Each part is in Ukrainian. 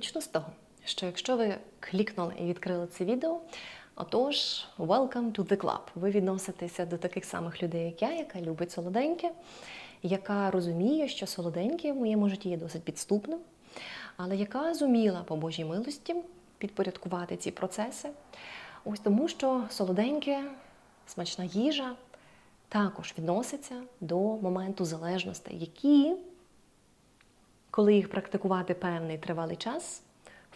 Почну з того, що якщо ви клікнули і відкрили це відео, отож, welcome to the club. Ви відноситеся до таких самих людей, як я, яка любить солоденьке, яка розуміє, що солоденьке в моєму житті є досить підступним, але яка зуміла по Божій милості підпорядкувати ці процеси. Ось тому, що солоденьке, смачна їжа також відноситься до моменту залежностей, які коли їх практикувати певний тривалий час,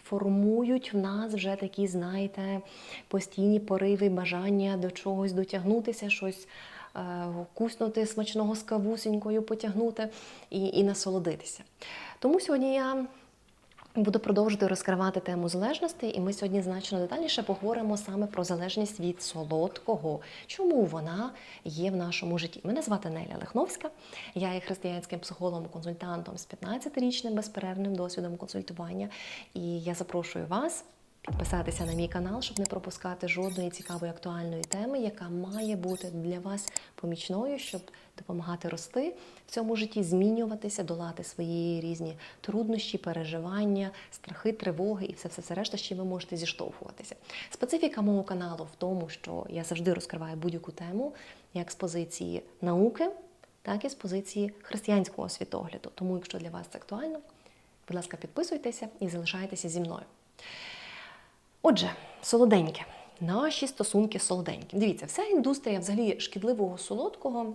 формують в нас вже такі, знаєте, постійні пориви, бажання до чогось дотягнутися, щось е, куснути смачного з кавусенькою, потягнути і, і насолодитися. Тому сьогодні я Буду продовжувати розкривати тему залежності, і ми сьогодні значно детальніше поговоримо саме про залежність від солодкого, чому вона є в нашому житті. Мене звати Неля Лихновська, я є християнським психологом-консультантом з 15-річним безперервним досвідом консультування. І я запрошую вас підписатися на мій канал, щоб не пропускати жодної цікавої актуальної теми, яка має бути для вас помічною, щоб допомагати рости в цьому житті, змінюватися, долати свої різні труднощі, переживання, страхи, тривоги і все все, решта, з чим ви можете зіштовхуватися. Специфіка мого каналу в тому, що я завжди розкриваю будь-яку тему як з позиції науки, так і з позиції християнського світогляду. Тому, якщо для вас це актуально, будь ласка, підписуйтеся і залишайтеся зі мною. Отже, солоденьке. Наші стосунки солоденькі. Дивіться, вся індустрія взагалі шкідливого солодкого.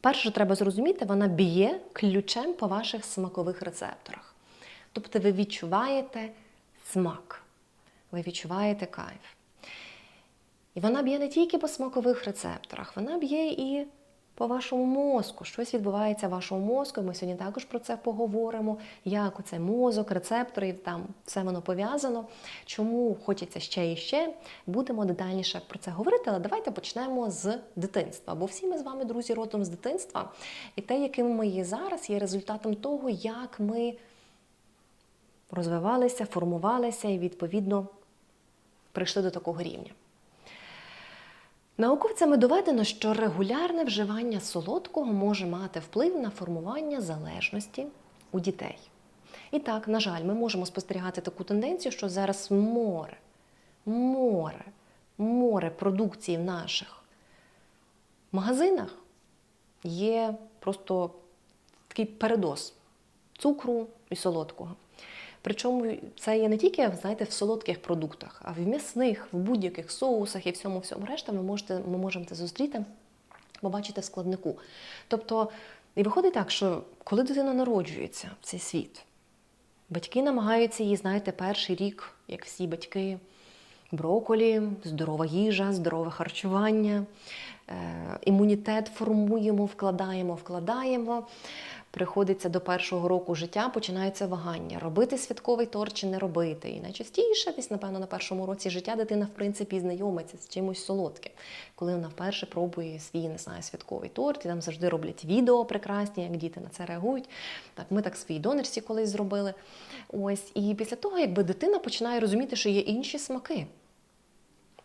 Перше, що треба зрозуміти, вона б'є ключем по ваших смакових рецепторах. Тобто ви відчуваєте смак, ви відчуваєте кайф. І вона б'є не тільки по смакових рецепторах, вона б'є і по вашому мозку. Щось відбувається в вашому мозку. Ми сьогодні також про це поговоримо. Як оце мозок, рецептори, там все воно пов'язано. Чому хочеться ще і ще. Будемо детальніше про це говорити, але давайте почнемо з дитинства. Бо всі ми з вами, друзі, родом з дитинства. І те, яким ми є зараз, є результатом того, як ми розвивалися, формувалися і, відповідно, прийшли до такого рівня. Науковцями доведено, що регулярне вживання солодкого може мати вплив на формування залежності у дітей. І так, на жаль, ми можемо спостерігати таку тенденцію, що зараз море, море, море продукції в наших магазинах є просто такий передоз цукру і солодкого. Причому це є не тільки знаєте, в солодких продуктах, а в м'ясних, в будь-яких соусах і всьому всьому решта ви можете, ми можемо це зустріти, побачити в складнику. Тобто, і виходить так, що коли дитина народжується в цей світ, батьки намагаються її, знаєте, перший рік, як всі батьки, броколі, здорова їжа, здорове харчування, е, імунітет формуємо, вкладаємо, вкладаємо. Приходиться до першого року життя, починається вагання, робити святковий торт чи не робити. І найчастіше, десь, напевно, на першому році життя дитина, в принципі, знайомиться з чимось солодким, коли вона вперше пробує свій, не знаю, святковий торт, і там завжди роблять відео прекрасні, як діти на це реагують. Так, ми так своїй донорці колись зробили. Ось, і після того, якби дитина починає розуміти, що є інші смаки.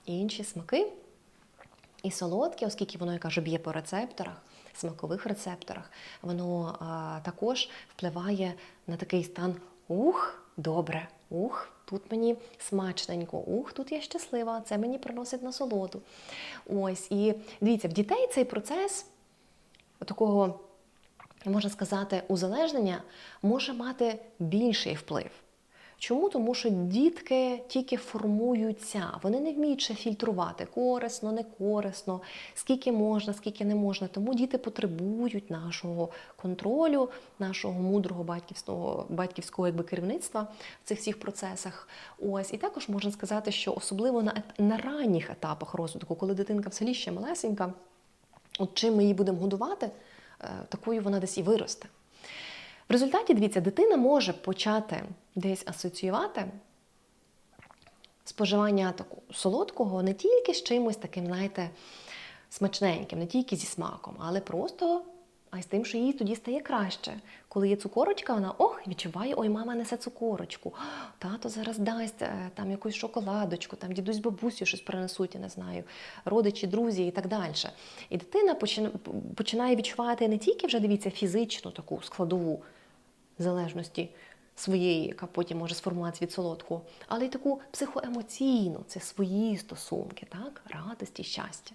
І інші смаки, і солодке, оскільки воно, я кажу, б'є по рецепторах смакових рецепторах, воно а, також впливає на такий стан ух, добре, ух, тут мені смачненько, ух, тут я щаслива, це мені приносить насолоду. Ось, і дивіться, в дітей цей процес такого, можна сказати, узалежнення може мати більший вплив. Чому? Тому що дітки тільки формуються, вони не вміють ще фільтрувати корисно, не корисно, скільки можна, скільки не можна. Тому діти потребують нашого контролю, нашого мудрого батьківського батьківського якби, керівництва в цих всіх процесах. Ось і також можна сказати, що особливо на, на ранніх етапах розвитку, коли дитинка в селі ще малесенька, от чим ми її будемо годувати, такою вона десь і виросте. В результаті, дивіться, дитина може почати десь асоціювати споживання такого солодкого не тільки з чимось таким, знаєте, смачненьким, не тільки зі смаком, але просто а й з тим, що їй тоді стає краще. Коли є цукорочка, вона ох, відчуває, ой, мама несе цукорочку, тато зараз дасть е, там якусь шоколадочку, там дідусь бабусю щось принесуть, я не знаю, родичі, друзі і так далі. І дитина починає відчувати не тільки вже, дивіться, фізичну таку складову залежності своєї, яка потім може сформуватися від солодкого, але й таку психоемоційну, це свої стосунки, так? радості, щастя.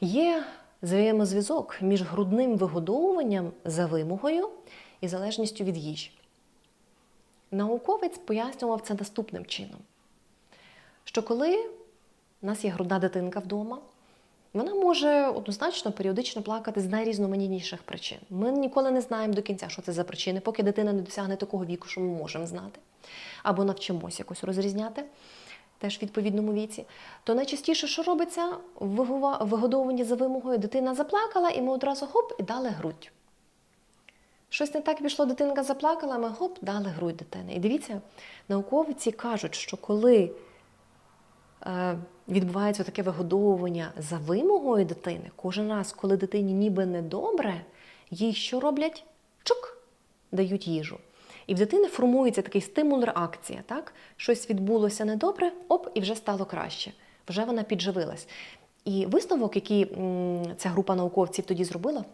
Є взаємозв'язок між грудним вигодовуванням за вимогою і залежністю від їжі. Науковець пояснював це наступним чином: що коли у нас є грудна дитинка вдома, вона може однозначно періодично плакати з найрізноманітніших причин. Ми ніколи не знаємо до кінця, що це за причини, поки дитина не досягне такого віку, що ми можемо знати, або навчимося якось розрізняти. Теж в відповідному віці, то найчастіше, що робиться в вигова- вигодовуванні за вимогою, дитина заплакала, і ми одразу гоп і дали грудь. Щось не так пішло, дитинка заплакала, ми гоп, дали грудь дитини. І дивіться, науковці кажуть, що коли відбувається таке вигодовування за вимогою дитини, кожен раз, коли дитині ніби недобре, їй що роблять? Чук, дають їжу. І в дитини формується такий стимул-реакція. Так? Щось відбулося недобре, оп, і вже стало краще. Вже вона підживилась. І висновок, який ця група науковців тоді зробила,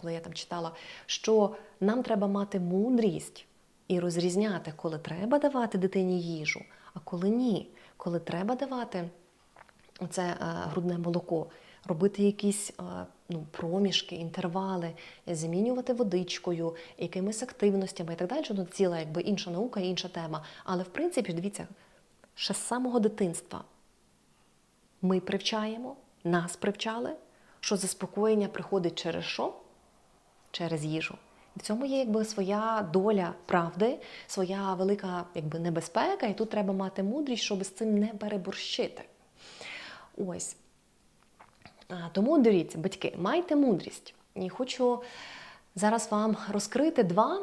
коли я там читала, що нам треба мати мудрість і розрізняти, коли треба давати дитині їжу, а коли ні, коли треба давати це е, грудне молоко, робити якісь е, ну, проміжки, інтервали, замінювати водичкою, якимись активностями і так далі. Ну, ціла якби інша наука, інша тема. Але в принципі, дивіться, ще з самого дитинства ми привчаємо, нас привчали, що заспокоєння приходить через що? Через їжу. В цьому є якби своя доля правди, своя велика якби, небезпека, і тут треба мати мудрість, щоб з цим не переборщити. Ось. Тому дивіться, батьки, майте мудрість. І хочу зараз вам розкрити два,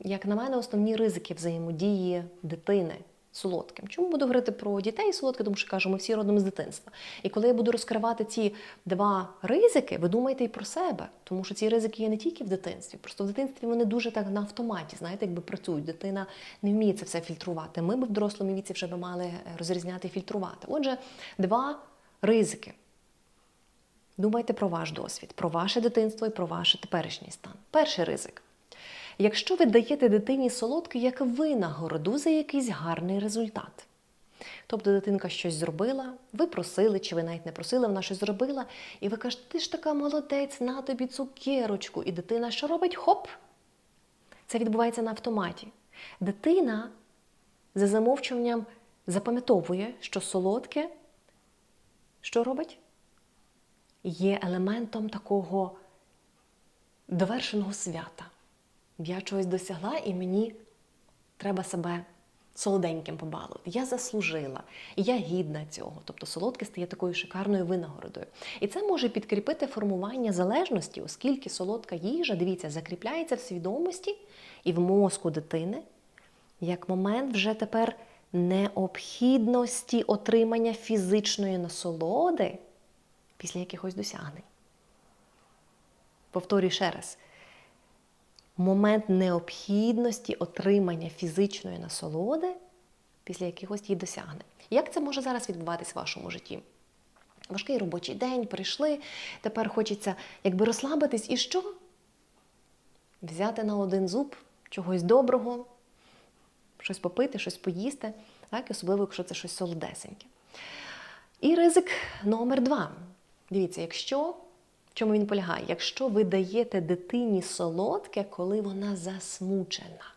як на мене, основні ризики взаємодії дитини солодким. Чому буду говорити про дітей і солодке? Тому що кажу, ми всі родом з дитинства. І коли я буду розкривати ці два ризики, ви думайте і про себе, тому що ці ризики є не тільки в дитинстві. Просто в дитинстві вони дуже так на автоматі, знаєте, якби працюють. Дитина не вміє це все фільтрувати. Ми б в дорослому віці вже би мали розрізняти і фільтрувати. Отже, два ризики. Думайте про ваш досвід, про ваше дитинство і про ваш теперішній стан. Перший ризик. Якщо ви даєте дитині солодке як винагороду за якийсь гарний результат. Тобто дитинка щось зробила, ви просили, чи ви навіть не просили, вона щось зробила, і ви кажете, ти ж така молодець, на тобі цукерочку. І дитина що робить? Хоп! Це відбувається на автоматі. Дитина за замовчуванням запам'ятовує, що солодке що робить? Є елементом такого довершеного свята. Я чогось досягла, і мені треба себе солоденьким побалувати. Я заслужила, і я гідна цього. Тобто солодке стає такою шикарною винагородою. І це може підкріпити формування залежності, оскільки солодка їжа, дивіться, закріпляється в свідомості і в мозку дитини як момент вже тепер необхідності отримання фізичної насолоди після якихось досягнень. Повторюю ще раз. Момент необхідності отримання фізичної насолоди після якихось її досягнень. Як це може зараз відбуватись в вашому житті? Важкий робочий день, прийшли, тепер хочеться якби розслабитись і що? Взяти на один зуб чогось доброго, щось попити, щось поїсти, так? особливо, якщо це щось солодесеньке. І ризик номер два. Дивіться, якщо чому він полягає? Якщо ви даєте дитині солодке, коли вона засмучена.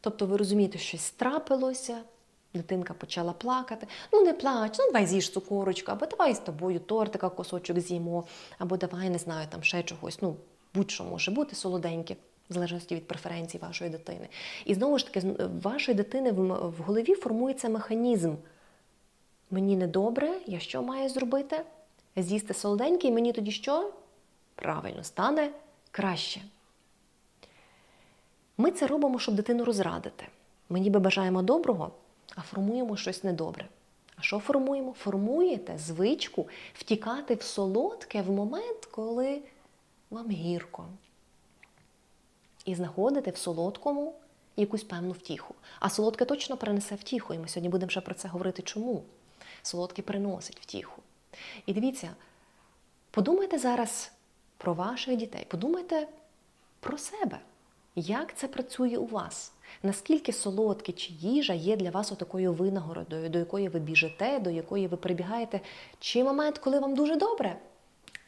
Тобто ви розумієте, щось трапилося, дитинка почала плакати. Ну, не плач, ну давай з'їж цукорочку, або давай з тобою тортика, кусочок з'їмо, або давай, не знаю, там ще чогось. Ну, будь-що може бути солоденьке, в залежності від преференцій вашої дитини. І знову ж таки, в вашої дитини в голові формується механізм. Мені недобре, я що маю зробити? З'їсти солоденьке, і мені тоді що? Правильно, стане краще. Ми це робимо, щоб дитину розрадити. Ми ніби бажаємо доброго, а формуємо щось недобре. А що формуємо? Формуєте звичку втікати в солодке в момент, коли вам гірко. І знаходите в солодкому якусь певну втіху. А солодке точно принесе втіху, і ми сьогодні будемо ще про це говорити, чому. Солодке приносить втіху. І дивіться, подумайте зараз про ваших дітей, подумайте про себе. як це працює у вас. Наскільки солодкі чи їжа є для вас отакою винагородою, до якої ви біжите, до якої ви прибігаєте, чи момент, коли вам дуже добре,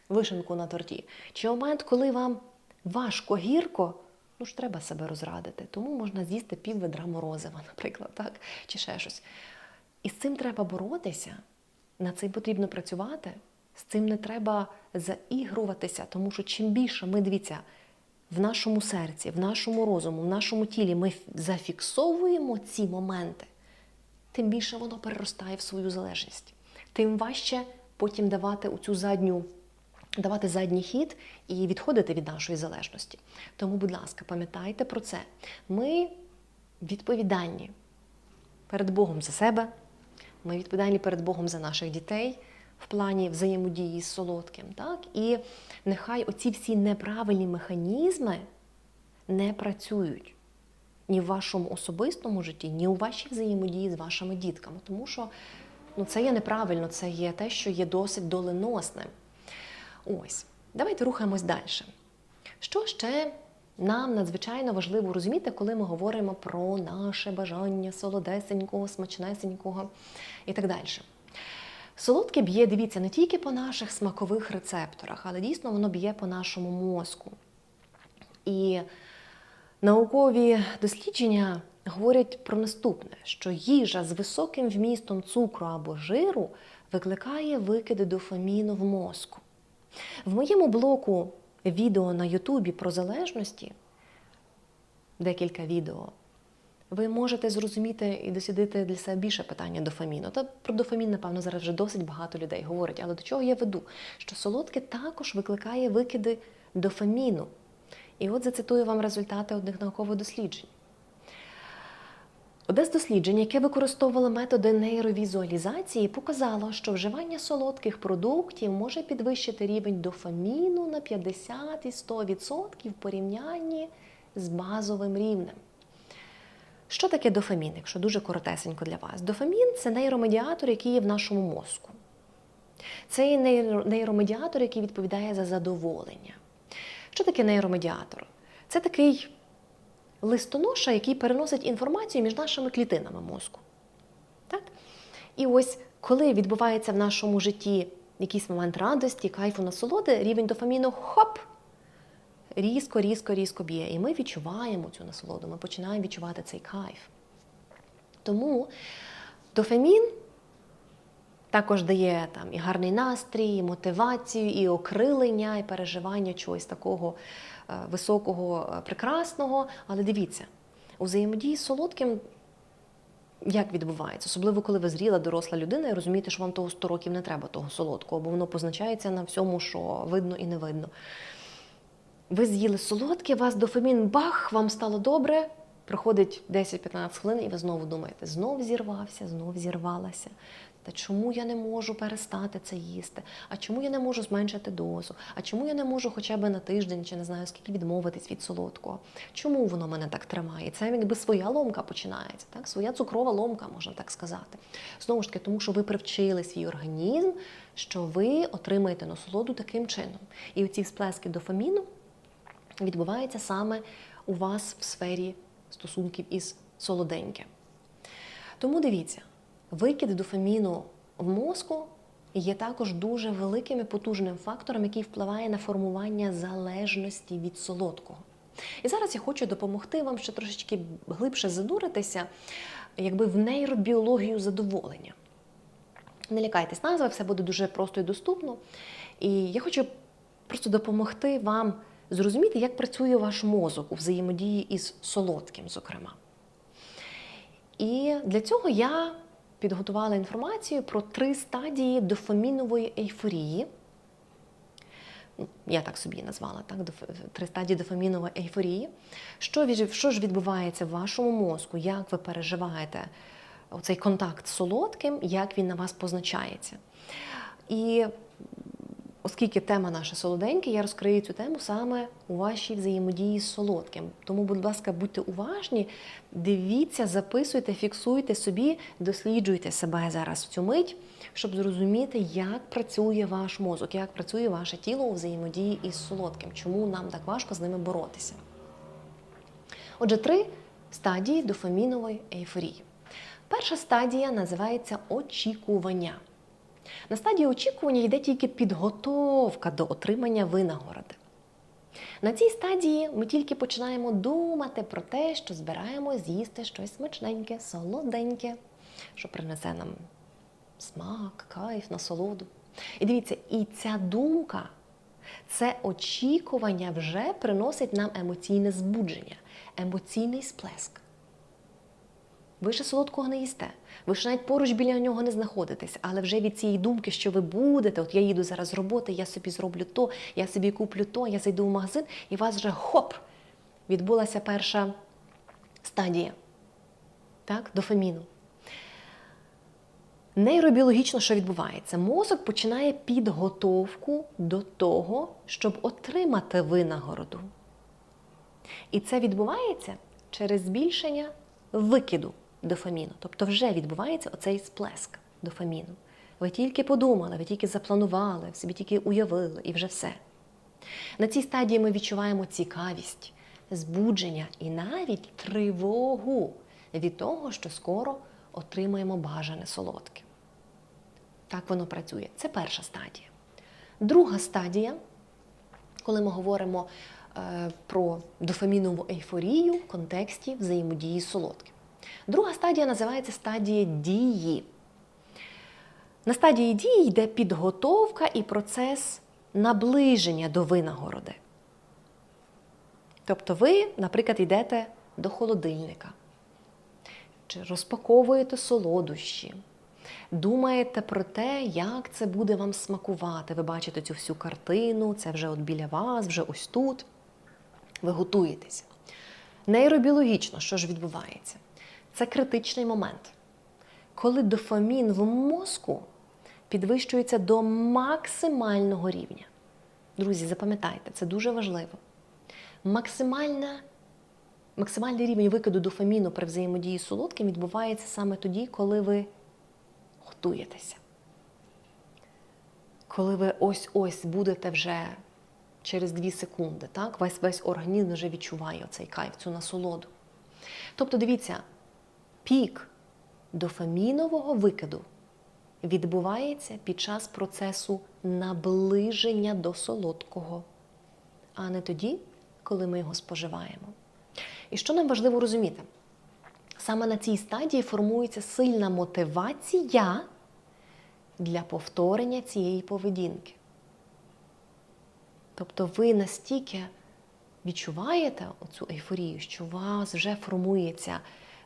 вишенку на торті, чи момент, коли вам важко гірко, ну ж треба себе розрадити. Тому можна з'їсти пів ведра морозива, наприклад, так? чи ще щось. І з цим треба боротися, над цим потрібно працювати, з цим не треба заігруватися, тому що чим більше ми дивіться. В нашому серці, в нашому розуму, в нашому тілі ми зафіксовуємо ці моменти, тим більше воно переростає в свою залежність. Тим важче потім давати у цю задню, давати задній хід і відходити від нашої залежності. Тому, будь ласка, пам'ятайте про це. Ми відповідальні перед Богом за себе, ми відповідальні перед Богом за наших дітей в плані взаємодії з солодким. Так? І нехай оці всі неправильні механізми не працюють ні в вашому особистому житті, ні у вашій взаємодії з вашими дітками. Тому що ну, це є неправильно, це є те, що є досить доленосним. Ось, давайте рухаємось далі. Що ще нам надзвичайно важливо розуміти, коли ми говоримо про наше бажання солодесенького, смачнесенького і так далі. Солодке б'є, дивіться, не тільки по наших смакових рецепторах, але дійсно воно б'є по нашому мозку. І наукові дослідження говорять про наступне: що їжа з високим вмістом цукру або жиру викликає викиди дофаміну в мозку. В моєму блоку відео на Ютубі про залежності, декілька відео, ви можете зрозуміти і дослідити для себе більше питання дофаміну. Та про дофамін, напевно, зараз вже досить багато людей говорить. Але до чого я веду? Що солодке також викликає викиди дофаміну. І от зацитую вам результати одних наукових досліджень. Одне з досліджень, яке використовувало методи нейровізуалізації, показало, що вживання солодких продуктів може підвищити рівень дофаміну на 50 і 100% в порівнянні з базовим рівнем. Що таке дофамін, якщо дуже коротесенько для вас? Дофамін це нейромедіатор, який є в нашому мозку. Це нейромедіатор, який відповідає за задоволення. Що таке нейромедіатор? Це такий листоноша, який переносить інформацію між нашими клітинами мозку. Так? І ось коли відбувається в нашому житті якийсь момент радості, кайфу, насолоди, рівень дофаміну хоп! Різко, різко, різко б'є. І ми відчуваємо цю насолоду, ми починаємо відчувати цей кайф. Тому дофамін також дає там і гарний настрій, і мотивацію, і окрилення, і переживання чогось такого е, високого, е, прекрасного. Але дивіться, у взаємодії з солодким. Як відбувається, особливо коли ви зріла доросла людина і розумієте, що вам того 100 років не треба того солодкого, бо воно позначається на всьому, що видно і не видно. Ви з'їли солодке, вас дофамін бах, вам стало добре. Проходить 10-15 хвилин, і ви знову думаєте, знов зірвався, знов зірвалася. Та чому я не можу перестати це їсти? А чому я не можу зменшити дозу? А чому я не можу хоча б на тиждень чи не знаю скільки відмовитись від солодкого? Чому воно мене так тримає? Це якби своя ломка починається, так? Своя цукрова ломка, можна так сказати. Знову ж таки, тому що ви привчили свій організм, що ви отримаєте насолоду таким чином. І оці всплески дофаміну відбувається саме у вас в сфері стосунків із солоденьким. Тому дивіться, викид дофаміну в мозку є також дуже великим і потужним фактором, який впливає на формування залежності від солодкого. І зараз я хочу допомогти вам ще трошечки глибше задуритися, якби в нейробіологію задоволення. Не лякайтесь назви, все буде дуже просто і доступно. І я хочу просто допомогти вам зрозуміти, як працює ваш мозок у взаємодії із солодким, зокрема. І для цього я підготувала інформацію про три стадії дофамінової ейфорії. Я так собі назвала так, три стадії дофамінової ейфорії. Що, що ж відбувається в вашому мозку, як ви переживаєте цей контакт з солодким, як він на вас позначається? І Оскільки тема наша солоденька, я розкрию цю тему саме у вашій взаємодії з солодким. Тому, будь ласка, будьте уважні, дивіться, записуйте, фіксуйте собі, досліджуйте себе зараз в цю мить, щоб зрозуміти, як працює ваш мозок, як працює ваше тіло у взаємодії із солодким, чому нам так важко з ними боротися. Отже, три стадії дофамінової ейфорії. Перша стадія називається очікування. На стадії очікування йде тільки підготовка до отримання винагороди. На цій стадії ми тільки починаємо думати про те, що збираємо з'їсти щось смачненьке, солоденьке, що принесе нам смак, кайф, насолоду. І дивіться, і ця думка, це очікування вже приносить нам емоційне збудження, емоційний сплеск. Ви ще солодкого не їсте, ви ще навіть поруч біля нього не знаходитесь, але вже від цієї думки, що ви будете, от я їду зараз з роботи, я собі зроблю то, я собі куплю то, я зайду в магазин, і у вас вже хоп! Відбулася перша стадія так, дофаміну. Нейробіологічно, що відбувається? Мозок починає підготовку до того, щоб отримати винагороду. І це відбувається через збільшення викиду дофаміну. Тобто вже відбувається оцей сплеск дофаміну. Ви тільки подумали, ви тільки запланували, собі тільки уявили і вже все. На цій стадії ми відчуваємо цікавість, збудження і навіть тривогу від того, що скоро отримаємо бажане солодке. Так воно працює. Це перша стадія. Друга стадія, коли ми говоримо е, про дофамінову ейфорію в контексті взаємодії з солодким. Друга стадія називається стадія дії. На стадії дії йде підготовка і процес наближення до винагороди. Тобто ви, наприклад, йдете до холодильника, чи розпаковуєте солодощі, думаєте про те, як це буде вам смакувати. Ви бачите цю всю картину, це вже от біля вас, вже ось тут. Ви готуєтеся. Нейробіологічно, що ж відбувається? Це критичний момент, коли дофамін в мозку підвищується до максимального рівня. Друзі, запам'ятайте, це дуже важливо. Максимальна, максимальний рівень викиду дофаміну при взаємодії з солодким відбувається саме тоді, коли ви готуєтеся. Коли ви ось-ось будете вже через 2 секунди, так? весь весь організм вже відчуває цей кайф, цю насолоду. Тобто, дивіться, пік дофамінового викиду відбувається під час процесу наближення до солодкого, а не тоді, коли ми його споживаємо. І що нам важливо розуміти? Саме на цій стадії формується сильна мотивація для повторення цієї поведінки. Тобто ви настільки відчуваєте оцю ейфорію, що у вас вже формується,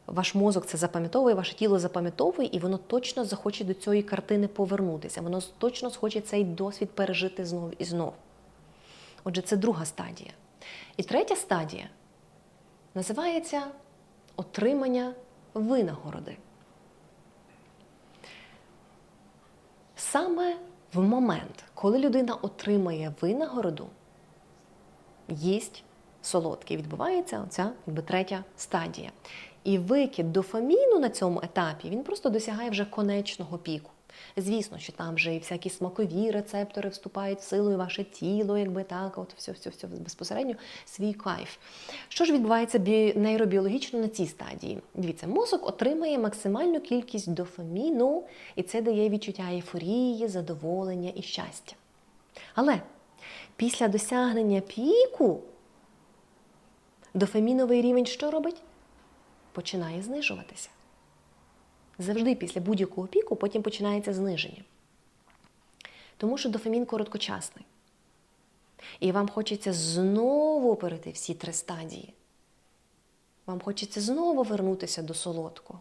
ваш мозок це запам'ятовує, ваше тіло запам'ятовує, і воно точно захоче до цієї картини повернутися. Воно точно схоче цей досвід пережити знов і знов. Отже, це друга стадія. І третя стадія називається отримання винагороди. Саме в момент, коли людина отримає винагороду, їсть солодке. Відбувається оця якби, третя стадія. І викид дофаміну на цьому етапі він просто досягає вже конечного піку. Звісно, що там вже і всякі смакові рецептори вступають в силу, і ваше тіло, якби так, от все, все, все безпосередньо свій кайф. Що ж відбувається нейробіологічно на цій стадії? Дивіться, мозок отримає максимальну кількість дофаміну, і це дає відчуття ейфорії, задоволення і щастя. Але після досягнення піку дофаміновий рівень що робить? Починає знижуватися. Завжди після будь-якого піку потім починається зниження. Тому що дофамін короткочасний. І вам хочеться знову перейти всі три стадії. Вам хочеться знову вернутися до солодкого.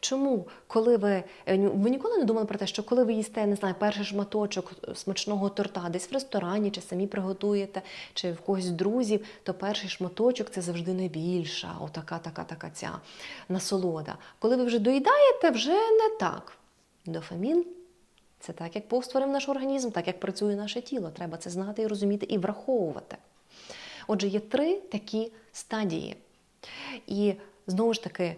Чому, коли ви ви ніколи не думали про те, що коли ви їсте, не знаю, перший шматочок смачного торта десь в ресторані, чи самі приготуєте, чи в когось друзів, то перший шматочок це завжди найбільша, отака, така, така ця насолода. Коли ви вже доїдаєте, вже не так. Дофамін це так, як Бог наш організм, так як працює наше тіло. Треба це знати і розуміти, і враховувати. Отже, є три такі стадії. І знову ж таки.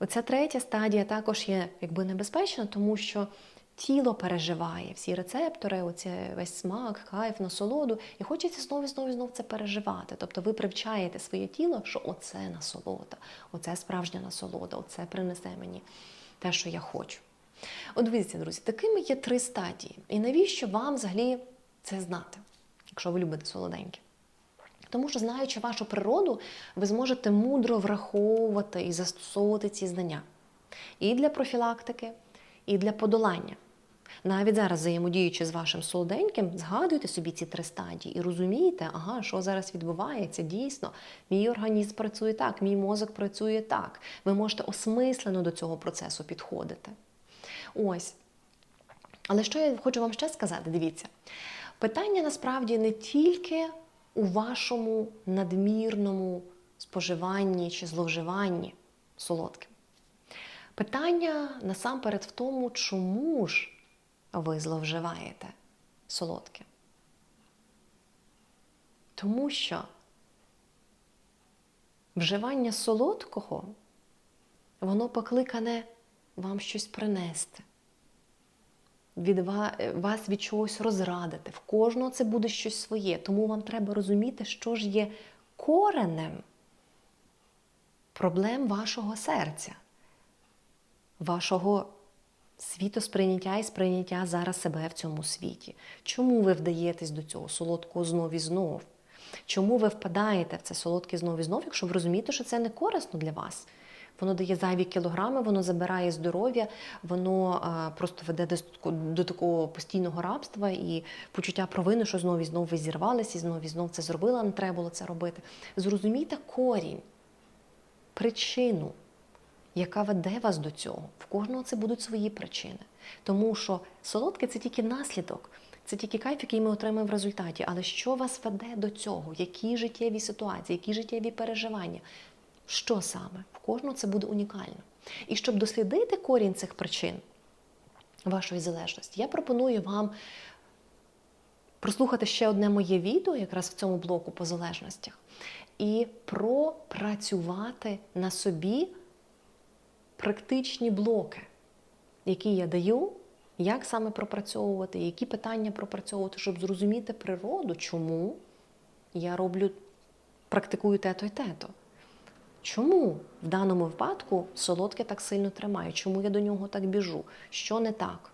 Оця третя стадія також є якби небезпечна, тому що тіло переживає всі рецептори, оце весь смак, кайф, насолоду, і хочеться знову і знову і знову це переживати. Тобто ви привчаєте своє тіло, що оце насолода, оце справжня насолода, оце принесе мені те, що я хочу. От дивіться, друзі, такими є три стадії. І навіщо вам взагалі це знати, якщо ви любите солоденьке? Тому що, знаючи вашу природу, ви зможете мудро враховувати і застосовувати ці знання і для профілактики, і для подолання. Навіть зараз, взаємодіючи з вашим солоденьким, згадуйте собі ці три стадії і розумієте, ага, що зараз відбувається, дійсно, мій організм працює так, мій мозок працює так. Ви можете осмислено до цього процесу підходити. Ось. Але що я хочу вам ще сказати? Дивіться, питання насправді не тільки у вашому надмірному споживанні чи зловживанні солодким. Питання насамперед в тому, чому ж ви зловживаєте солодке. Тому що вживання солодкого, воно покликане вам щось принести, від вас від чогось розрадити. В кожного це буде щось своє. Тому вам треба розуміти, що ж є коренем проблем вашого серця, вашого світосприйняття і сприйняття зараз себе в цьому світі. Чому ви вдаєтесь до цього солодкого знов і знов? Чому ви впадаєте в це солодке знов і знов, якщо ви розумієте, що це не корисно для вас? Воно дає зайві кілограми, воно забирає здоров'я, воно а, просто веде до такого постійного рабства і почуття провини, що знову і знову ви зірвалися, і знову і знову це зробила, не треба було це робити. Зрозумійте корінь, причину, яка веде вас до цього. В кожного це будуть свої причини. Тому що солодке це тільки наслідок, це тільки кайф, який ми отримаємо в результаті. Але що вас веде до цього? Які життєві ситуації, які життєві переживання? Що саме? В кожного це буде унікально. І щоб дослідити корінь цих причин вашої залежності, я пропоную вам прослухати ще одне моє відео, якраз в цьому блоку по залежностях, і пропрацювати на собі практичні блоки, які я даю, як саме пропрацьовувати, які питання пропрацьовувати, щоб зрозуміти природу, чому я роблю, практикую те-то і те-то. Чому в даному випадку солодке так сильно тримає? Чому я до нього так біжу? Що не так?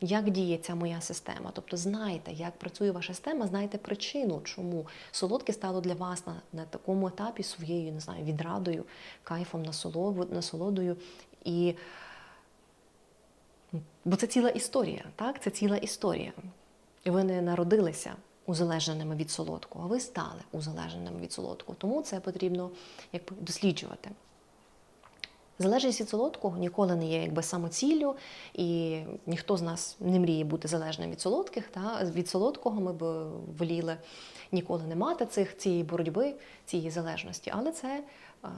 Як діє ця моя система? Тобто знайте, як працює ваша система, знайте причину, чому солодке стало для вас на, на такому етапі своєю, не знаю, відрадою, кайфом, насолодою. І Бо це ціла історія, так? Це ціла історія. І ви не народилися узалежненими від солодкого, ви стали узалежненими від солодкого. Тому це потрібно якби, досліджувати. Залежність від солодкого ніколи не є якби самоціллю, і ніхто з нас не мріє бути залежним від солодких. Та? Від солодкого ми б воліли ніколи не мати цих, цієї боротьби, цієї залежності. Але це а,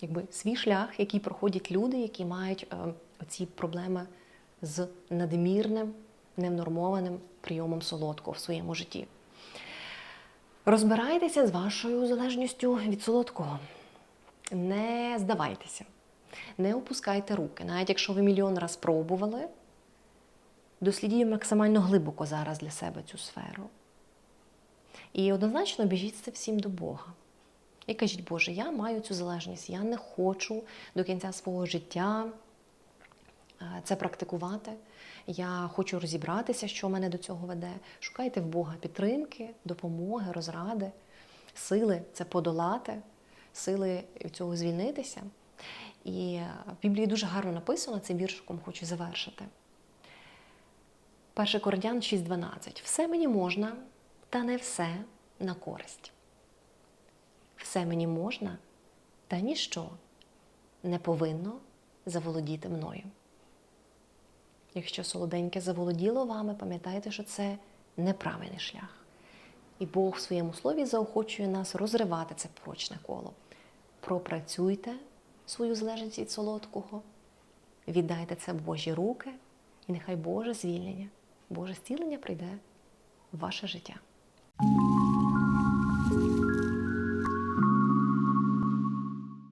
якби свій шлях, який проходять люди, які мають а, ці проблеми з надмірним, невнормованим прийомом солодкого в своєму житті. Розбирайтеся з вашою залежністю від солодкого. Не здавайтеся, не опускайте руки. Навіть якщо ви мільйон раз пробували, дослідіть максимально глибоко зараз для себе цю сферу. І однозначно біжіть це всім до Бога. І кажіть, Боже, я маю цю залежність, я не хочу до кінця свого життя це практикувати. Я хочу розібратися, що мене до цього веде. Шукайте в Бога підтримки, допомоги, розради, сили це подолати, сили цього звільнитися. І в Біблії дуже гарно написано, цим віршиком хочу завершити. 1 Кордян 6,12. Все мені можна, та не все на користь. Все мені можна, та ніщо не повинно заволодіти мною. Якщо солоденьке заволоділо вами, пам'ятайте, що це неправильний шлях. І Бог в своєму слові заохочує нас розривати це порочне коло. Пропрацюйте свою залежність від солодкого, віддайте це в Божі руки, і нехай Боже звільнення, Боже зцілення прийде в ваше життя.